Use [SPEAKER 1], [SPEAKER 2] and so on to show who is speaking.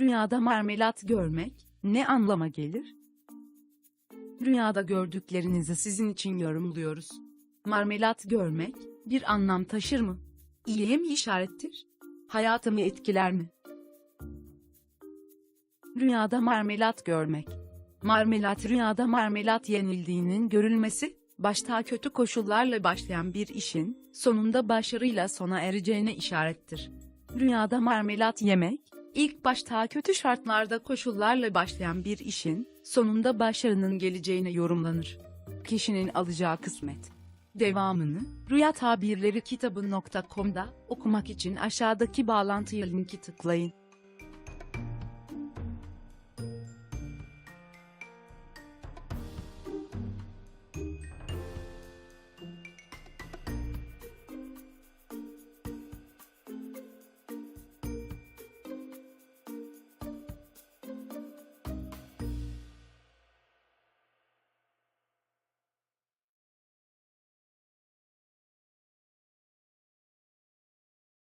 [SPEAKER 1] Rüyada marmelat görmek ne anlama gelir? Rüyada gördüklerinizi sizin için yorumluyoruz. Marmelat görmek bir anlam taşır mı? İyiye mi işarettir? Hayatımı etkiler mi? Rüyada marmelat görmek. Marmelat rüyada marmelat yenildiğinin görülmesi, başta kötü koşullarla başlayan bir işin, sonunda başarıyla sona ereceğine işarettir. Rüyada marmelat yemek, ilk başta kötü şartlarda koşullarla başlayan bir işin, sonunda başarının geleceğine yorumlanır. Kişinin alacağı kısmet. Devamını, Rüya Tabirleri kitabı.com'da okumak için aşağıdaki bağlantıya linki tıklayın.